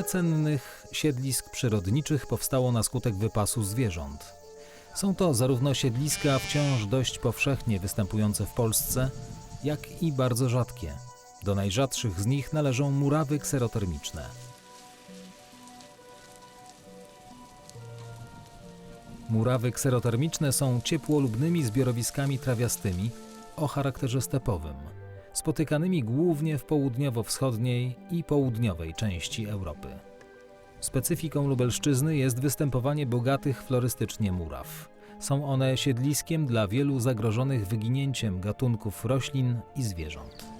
Wiele cennych siedlisk przyrodniczych powstało na skutek wypasu zwierząt. Są to zarówno siedliska wciąż dość powszechnie występujące w Polsce, jak i bardzo rzadkie. Do najrzadszych z nich należą murawy kserotermiczne. Murawy kserotermiczne są ciepłolubnymi zbiorowiskami trawiastymi o charakterze stepowym, spotykanymi głównie w południowo-wschodniej i południowej części Europy. Specyfiką Lubelszczyzny jest występowanie bogatych florystycznie muraw. Są one siedliskiem dla wielu zagrożonych wyginięciem gatunków roślin i zwierząt.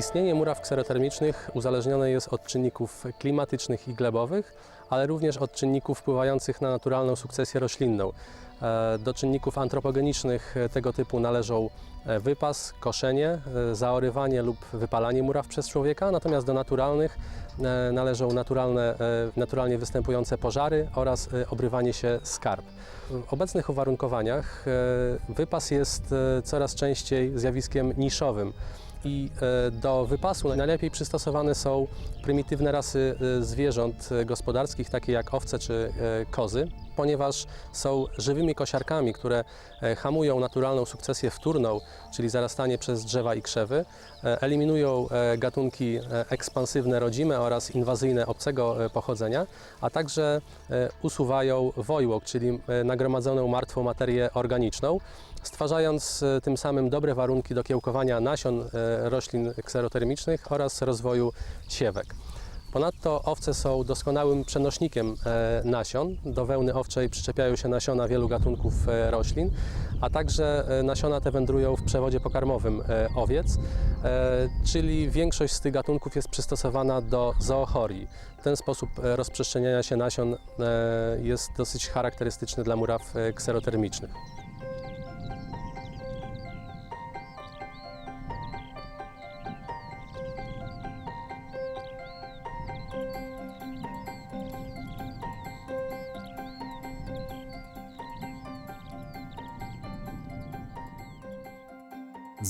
Istnienie muraw kserotermicznych uzależnione jest od czynników klimatycznych i glebowych, ale również od czynników wpływających na naturalną sukcesję roślinną. E, Do czynników antropogenicznych tego typu należą e, wypas, koszenie, e, zaorywanie lub wypalanie muraw przez człowieka, natomiast do naturalnych należą naturalne, e, naturalnie występujące pożary oraz e, obrywanie się skarb. W obecnych uwarunkowaniach e, wypas jest e, coraz częściej zjawiskiem niszowym i e, do wypasu najlepiej przystosowane są prymitywne rasy e, zwierząt e, gospodarskich, takie jak owce czy e, kozy, ponieważ są żywymi kosiarkami, które e, hamują naturalną sukcesję wtórną, czyli zarastanie przez drzewa i krzewy, e, eliminują e, gatunki ekspansywne rodzime oraz inwazyjne obcego pochodzenia, a także usuwają wojłok, czyli nagromadzoną martwą materię organiczną, stwarzając tym samym dobre warunki do kiełkowania nasion roślin kserotermicznych oraz rozwoju siewek. Ponadto owce są doskonałym przenośnikiem e, nasion. Do wełny owczej przyczepiają się nasiona wielu gatunków e, roślin, a także e, nasiona te wędrują w przewodzie pokarmowym owiec, czyli większość z tych gatunków jest przystosowana do zoochorii. Ten sposób rozprzestrzeniania się nasion jest dosyć charakterystyczny dla muraw kserotermicznych.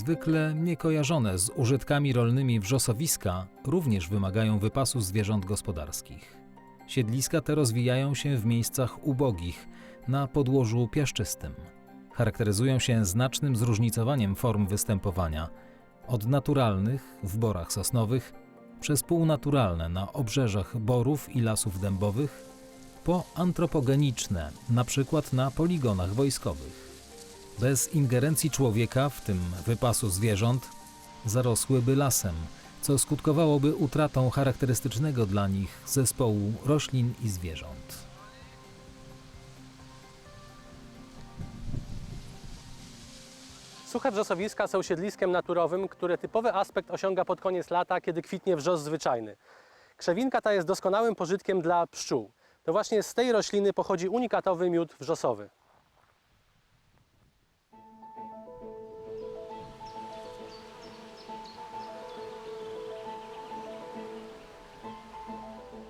Zwykle niekojarzone z użytkami rolnymi wrzosowiska również wymagają wypasu zwierząt gospodarskich. Siedliska te rozwijają się w miejscach ubogich, na podłożu piaszczystym. Charakteryzują się znacznym zróżnicowaniem form występowania, od naturalnych w borach sosnowych, przez półnaturalne na obrzeżach borów i lasów dębowych, po antropogeniczne, na przykład na poligonach wojskowych. Bez ingerencji człowieka, w tym wypasu zwierząt, zarosłyby lasem, co skutkowałoby utratą charakterystycznego dla nich zespołu roślin i zwierząt. Suche wrzosowiska są siedliskiem naturowym, które typowy aspekt osiąga pod koniec lata, kiedy kwitnie wrzos zwyczajny. Krzewinka ta jest doskonałym pożytkiem dla pszczół. To właśnie z tej rośliny pochodzi unikatowy miód wrzosowy.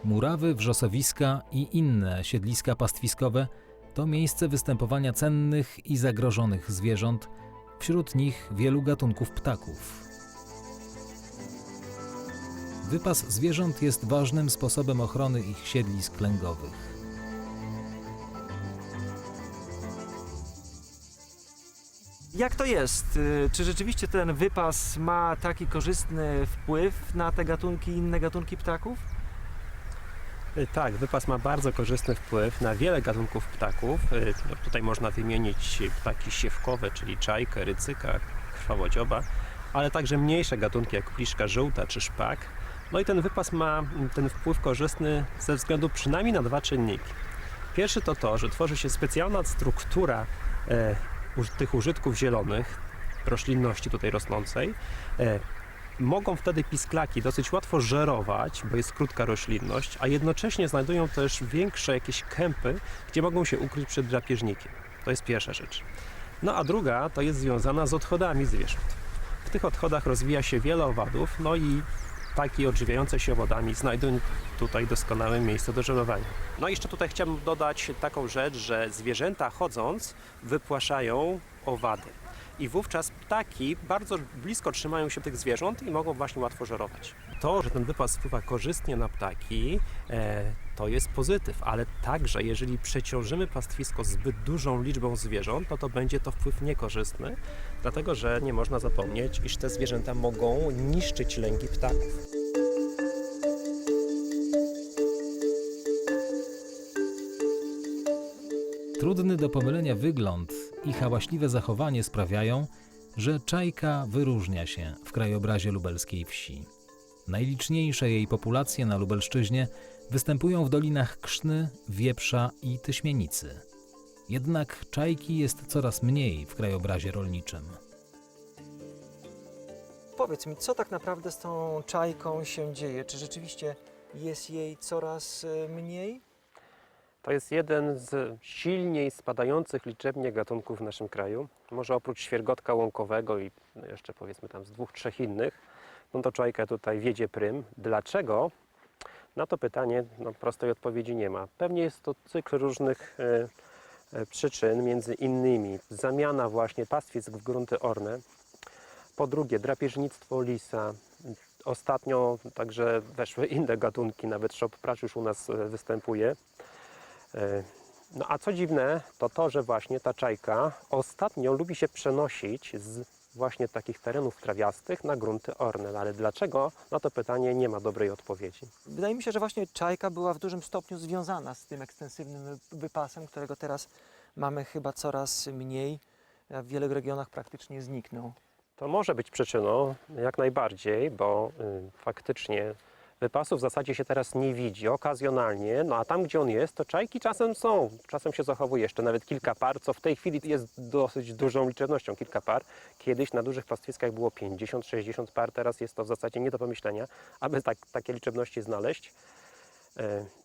Murawy, wrzosowiska i inne siedliska pastwiskowe to miejsce występowania cennych i zagrożonych zwierząt, wśród nich wielu gatunków ptaków. Wypas zwierząt jest ważnym sposobem ochrony ich siedlisk lęgowych. Jak to jest? Y, Czy rzeczywiście ten wypas ma taki korzystny wpływ na te gatunki, inne gatunki ptaków? Y, Tak, wypas ma bardzo korzystny wpływ na wiele gatunków ptaków. Y, no, Tutaj można wymienić ptaki siewkowe, czyli czajkę, rycyka, krwawodzioba, ale także mniejsze gatunki jak pliszka żółta czy szpak. No i ten wypas ma mm, ten wpływ korzystny ze względu przynajmniej na dwa czynniki. Pierwszy to to, że tworzy się specjalna struktura e, tych użytków zielonych, roślinności tutaj rosnącej, e, Mogą wtedy pisklaki dosyć łatwo żerować, bo jest krótka roślinność, a jednocześnie znajdują też większe jakieś kępy, gdzie mogą się ukryć przed drapieżnikiem. To jest pierwsza rzecz. No a druga to jest związana z odchodami zwierząt. W tych odchodach rozwija się wiele owadów, no i ptaki odżywiające się owadami znajdują tutaj doskonałe miejsce do żerowania. No i jeszcze tutaj chciałbym dodać taką rzecz, że zwierzęta chodząc wypłaszają owady. I wówczas ptaki bardzo blisko trzymają się tych zwierząt i mogą właśnie łatwo żerować. To, że ten wypas wpływa korzystnie na ptaki, e, to jest pozytyw, ale także jeżeli przeciążymy pastwisko zbyt dużą liczbą zwierząt, no to będzie to wpływ niekorzystny, dlatego że nie można zapomnieć, iż te zwierzęta mogą niszczyć lęgi ptaków. Trudny do pomylenia wygląd i hałaśliwe zachowanie sprawiają, że czajka wyróżnia się w krajobrazie lubelskiej wsi. Najliczniejsze jej populacje na Lubelszczyźnie występują w dolinach Krzny, Wieprza i Tyśmienicy. Jednak czajki jest coraz mniej w krajobrazie rolniczym. Powiedz mi, co tak naprawdę z tą czajką się dzieje? Czy rzeczywiście jest jej coraz e, mniej? To jest jeden z silniej spadających liczebnie gatunków w naszym kraju. Może oprócz świergotka łąkowego i jeszcze powiedzmy tam z dwóch, trzech innych, no to czajka tutaj wiedzie prym. Dlaczego? Na to pytanie no, prostej odpowiedzi nie ma. Pewnie jest to cykl różnych e, e, przyczyn, między innymi zamiana właśnie pastwisk w grunty orne. Po drugie drapieżnictwo lisa. Ostatnio także weszły inne gatunki, nawet szop pracz już u nas e, występuje. E, No a co dziwne, to to, że właśnie ta czajka ostatnio lubi się przenosić z właśnie takich terenów trawiastych na grunty orne. Ale dlaczego? Na to pytanie nie ma dobrej odpowiedzi. Wydaje mi się, że właśnie czajka była w dużym stopniu związana z tym ekstensywnym wypasem, którego teraz mamy chyba coraz mniej. W wielu regionach praktycznie zniknął. To może być przyczyną jak najbardziej, bo y, faktycznie wypasu w zasadzie się teraz nie widzi, okazjonalnie, no a tam gdzie on jest, to czajki czasem są, czasem się zachowuje jeszcze nawet kilka par, co w tej chwili jest dosyć dużą liczebnością, kilka par. Kiedyś na dużych pastwiskach było 50-60 par, teraz jest to w zasadzie nie do pomyślenia, aby tak, takie liczebności znaleźć.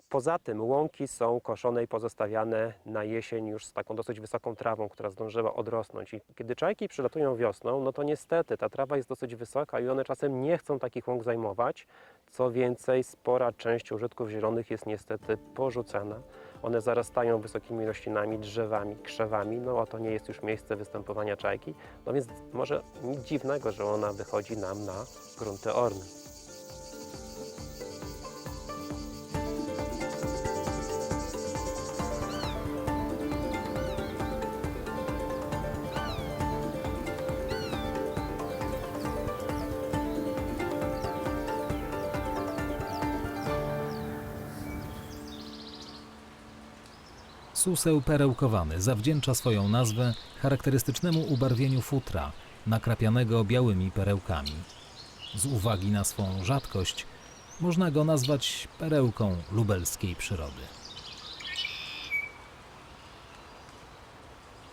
Poza tym łąki są koszone i pozostawiane na jesień już z taką dosyć wysoką trawą, która zdążyła odrosnąć. I kiedy czajki przylatują wiosną, no to niestety ta trawa jest dosyć wysoka i one czasem nie chcą takich łąk zajmować. Co więcej, spora część użytków zielonych jest niestety porzucana. One zarastają wysokimi roślinami, drzewami, krzewami, no a to nie jest już miejsce występowania czajki. No więc może nic dziwnego, że ona wychodzi nam na grunty orne. Suseł perełkowany zawdzięcza swoją nazwę charakterystycznemu ubarwieniu futra, nakrapianego białymi perełkami. Z uwagi na swą rzadkość, można go nazwać perełką lubelskiej przyrody.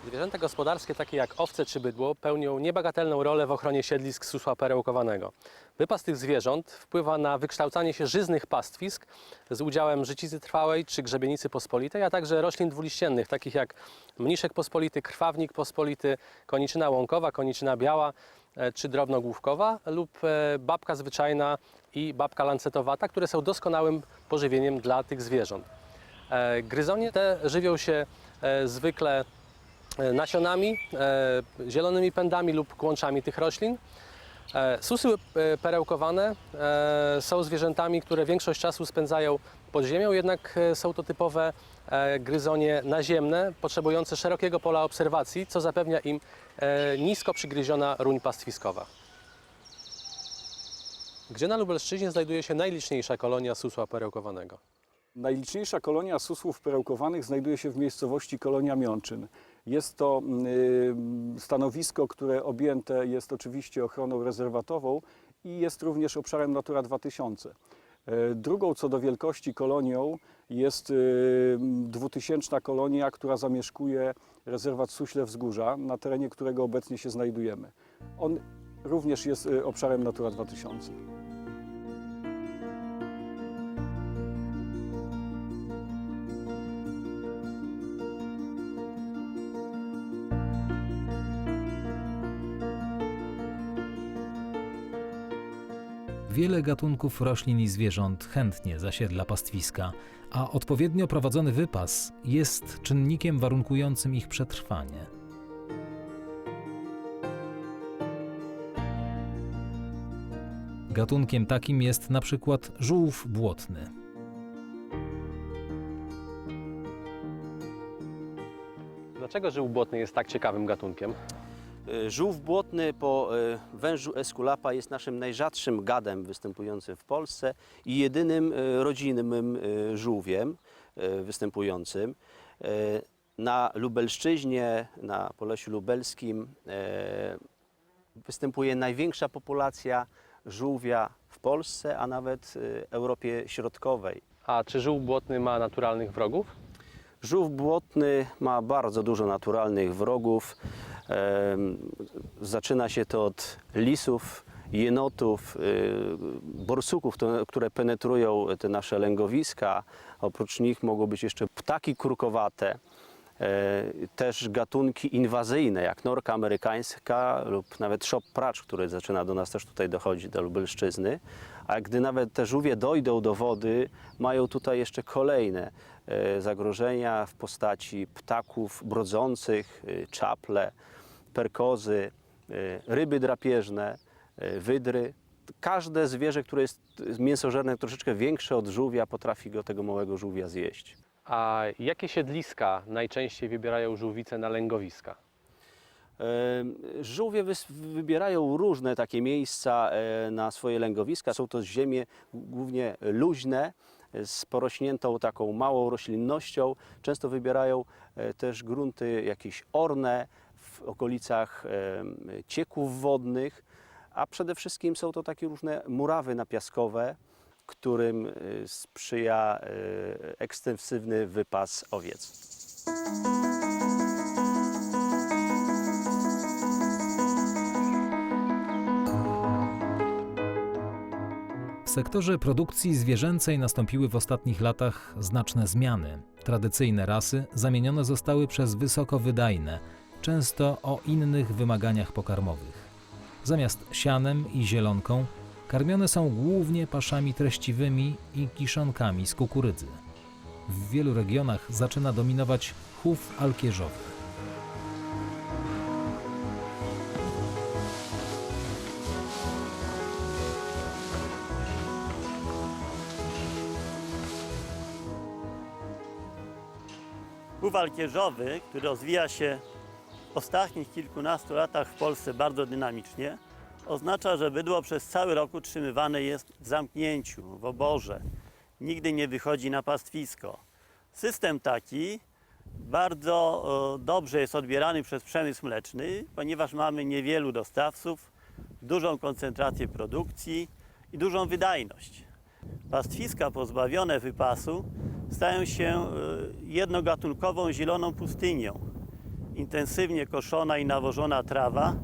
Zwierzęta gospodarskie, takie jak owce czy bydło, pełnią niebagatelną rolę w ochronie siedlisk susła perełkowanego. Wypas tych zwierząt wpływa na wykształcanie się żyznych pastwisk z udziałem życicy trwałej czy grzebienicy pospolitej, a także roślin dwuliściennych, takich jak mniszek pospolity, krwawnik pospolity, koniczyna łąkowa, koniczyna biała e, czy drobnogłówkowa lub e, babka zwyczajna i babka lancetowata, które są doskonałym pożywieniem dla tych zwierząt. E, Gryzonie te żywią się zwykle nasionami, e, zielonymi pędami lub kłączami tych roślin. E, Susy e, perełkowane e, są zwierzętami, które większość czasu spędzają pod ziemią, jednak e, są to typowe e, gryzonie naziemne, potrzebujące szerokiego pola obserwacji, co zapewnia im e, nisko przygryziona ruń pastwiskowa. Gdzie na Lubelszczyźnie znajduje się najliczniejsza kolonia susła perełkowanego? Najliczniejsza kolonia susłów perełkowanych znajduje się w miejscowości Kolonia Miączyn. Jest to y, stanowisko, które objęte jest oczywiście ochroną rezerwatową i jest również obszarem Natura 2000. E, Drugą co do wielkości kolonią jest y, dwutysięczna kolonia, która zamieszkuje rezerwat Suśle Wzgórza, na terenie którego obecnie się znajdujemy. On również jest y, obszarem Natura 2000. Wiele gatunków roślin i zwierząt chętnie zasiedla pastwiska, a odpowiednio prowadzony wypas jest czynnikiem warunkującym ich przetrwanie. Gatunkiem takim jest na przykład żółw błotny. Dlaczego żył błotny jest tak ciekawym gatunkiem? Y, Żółw błotny po y, wężu Esculapa jest naszym najrzadszym gadem występującym w Polsce i jedynym y, rodzinnym żółwiem występującym. Na Lubelszczyźnie, na Polesiu Lubelskim występuje największa populacja żółwia w Polsce, a nawet Europie Środkowej. A czy żółw błotny ma naturalnych wrogów? Żółw błotny ma bardzo dużo naturalnych wrogów. Zaczyna się to od lisów, jenotów, y, borsuków, które penetrują te nasze lęgowiska. Oprócz nich mogą być jeszcze ptaki krukowate, e, też gatunki inwazyjne, jak norka amerykańska lub nawet szop pracz, który zaczyna do nas też tutaj dochodzić, do Lubelszczyzny. A gdy nawet te żółwie dojdą do wody, mają tutaj jeszcze kolejne e, zagrożenia w postaci ptaków brodzących, e, czaple, perkozy, e, ryby drapieżne, e, wydry. Każde zwierzę, które jest mięsożerne troszeczkę większe od żółwia, potrafi go tego małego żółwia zjeść. A jakie siedliska najczęściej wybierają żółwice na lęgowiska? E, Żółwie wybierają różne takie miejsca e, na swoje lęgowiska. Są to ziemie głównie luźne, z porośniętą taką małą roślinnością. Często wybierają e, też grunty jakieś orne okolicach cieków wodnych, a przede wszystkim są to takie różne murawy napiaskowe, którym e, sprzyja e, ekstensywny wypas owiec. W sektorze produkcji zwierzęcej nastąpiły w ostatnich latach znaczne zmiany. Tradycyjne rasy zamienione zostały przez wysokowydajne, często o innych wymaganiach pokarmowych. Zamiast sianem i zielonką karmione są głównie paszami treściwymi i kiszonkami z kukurydzy. W wielu regionach zaczyna dominować chów alkieżowy. Chów alkieżowy, który rozwija się ostatnich kilkunastu latach w Polsce bardzo dynamicznie, oznacza, że bydło przez cały rok utrzymywane jest w zamknięciu, w oborze. Nigdy nie wychodzi na pastwisko. System taki bardzo e, dobrze jest odbierany przez przemysł mleczny, ponieważ mamy niewielu dostawców, dużą koncentrację produkcji i dużą wydajność. Pastwiska pozbawione wypasu stają się e, jednogatunkową zieloną pustynią. Intensywnie koszona i nawożona trawa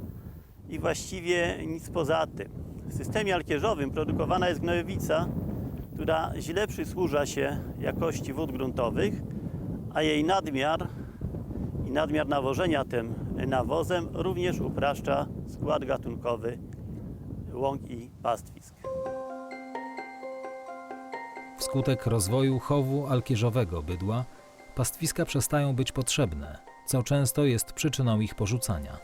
i właściwie nic poza tym. W systemie alkierzowym produkowana jest gnojowica, która źle przysłuża się jakości wód gruntowych, a jej nadmiar i nadmiar nawożenia tym nawozem również upraszcza skład gatunkowy łąk i pastwisk. Wskutek rozwoju chowu alkieżowego bydła pastwiska przestają być potrzebne, co często jest przyczyną ich porzucania.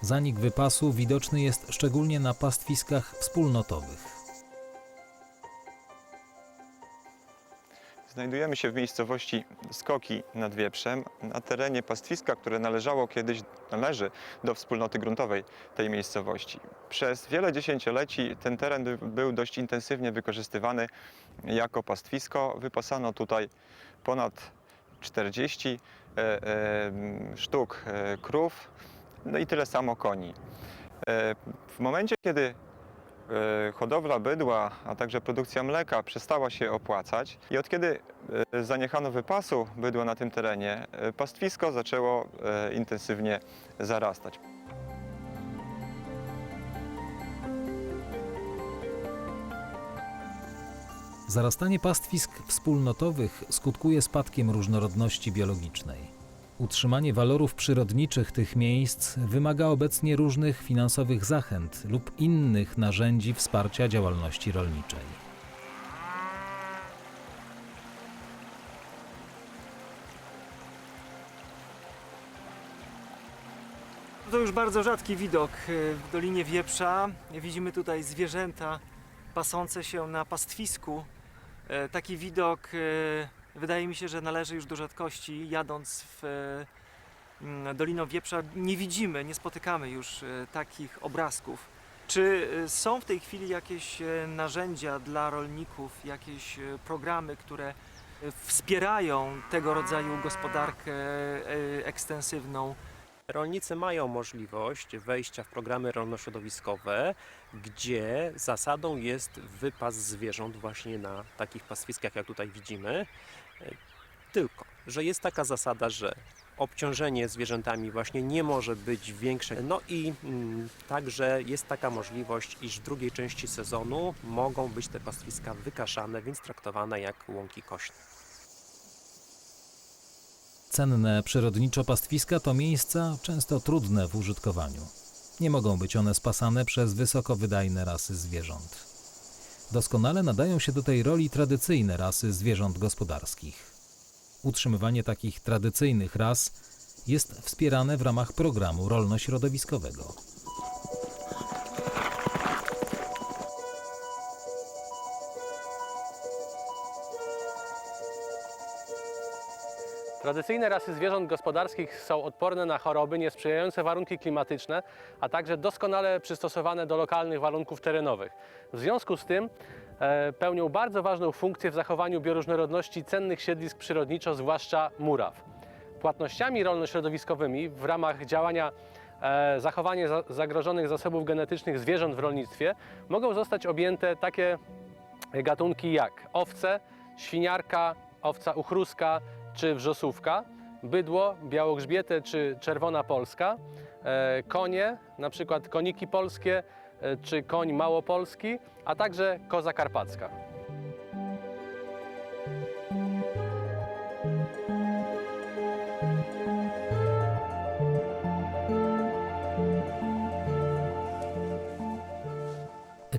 Zanik wypasu widoczny jest szczególnie na pastwiskach wspólnotowych. Znajdujemy się w miejscowości Skoki nad Wieprzem, na terenie pastwiska, które należało kiedyś, należy do wspólnoty gruntowej tej miejscowości. Przez wiele dziesięcioleci ten teren by- był dość intensywnie wykorzystywany jako pastwisko. Wypasano tutaj ponad 40 e, e, sztuk e, krów, no i tyle samo koni. W momencie, kiedy hodowla bydła, a także produkcja mleka przestała się opłacać i od kiedy zaniechano wypasu bydła na tym terenie, pastwisko zaczęło intensywnie zarastać. Zarastanie pastwisk wspólnotowych skutkuje spadkiem różnorodności biologicznej. Utrzymanie walorów przyrodniczych tych miejsc wymaga obecnie różnych finansowych zachęt lub innych narzędzi wsparcia działalności rolniczej. To już bardzo rzadki widok y, w Dolinie Wieprza. Widzimy tutaj zwierzęta pasące się na pastwisku. E, Taki widok e, wydaje mi się, że należy już do rzadkości. Jadąc w e, mm, Doliną Wieprza nie widzimy, nie spotykamy już takich obrazków. Czy są w tej chwili jakieś narzędzia dla rolników, jakieś programy, które wspierają tego rodzaju gospodarkę ekstensywną? Rolnicy mają możliwość wejścia w programy rolnośrodowiskowe, gdzie zasadą jest wypas zwierząt właśnie na takich pastwiskach, jak tutaj widzimy. Tylko, że jest taka zasada, że obciążenie zwierzętami właśnie nie może być większe. No i mm, także jest taka możliwość, iż w drugiej części sezonu mogą być te pastwiska wykaszane, więc traktowane jak łąki kośne. Cenne przyrodniczo pastwiska to miejsca często trudne w użytkowaniu. Nie mogą być one spasane przez wysokowydajne rasy zwierząt. Doskonale nadają się do tej roli tradycyjne rasy zwierząt gospodarskich. Utrzymywanie takich tradycyjnych ras jest wspierane w ramach programu rolno-środowiskowego. Tradycyjne rasy zwierząt gospodarskich są odporne na choroby, niesprzyjające warunki klimatyczne, a także doskonale przystosowane do lokalnych warunków terenowych. W związku z tym e, pełnią bardzo ważną funkcję w zachowaniu bioróżnorodności cennych siedlisk przyrodniczo, zwłaszcza muraw. Płatnościami rolno-środowiskowymi w ramach działania e, zachowanie za, zagrożonych zasobów genetycznych zwierząt w rolnictwie mogą zostać objęte takie gatunki jak owce, świniarka, owca uchruska czy wrzosówka, bydło, białogrzbiete czy czerwona polska, e, konie, na przykład koniki polskie e, czy koń małopolski, a także koza karpacka.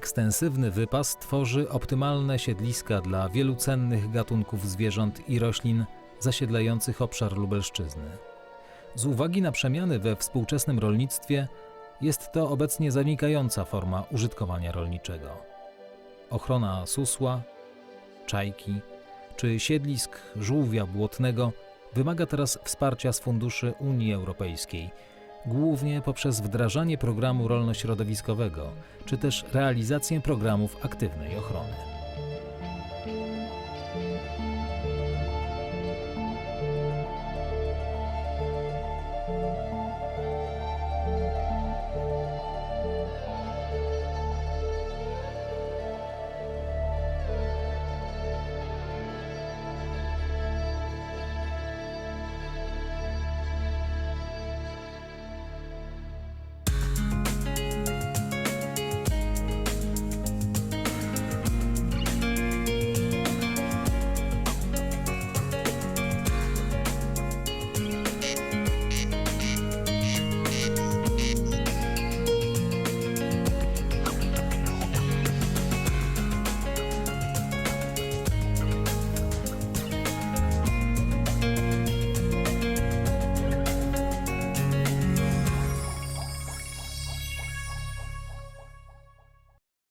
Ekstensywny wypas tworzy optymalne siedliska dla wielu cennych gatunków zwierząt i roślin zasiedlających obszar Lubelszczyzny. Z uwagi na przemiany we współczesnym rolnictwie jest to obecnie zanikająca forma użytkowania rolniczego. Ochrona susła, czajki czy siedlisk żółwia błotnego wymaga teraz wsparcia z funduszy Unii Europejskiej, głównie poprzez wdrażanie programu rolno-środowiskowego czy też realizację programów aktywnej ochrony.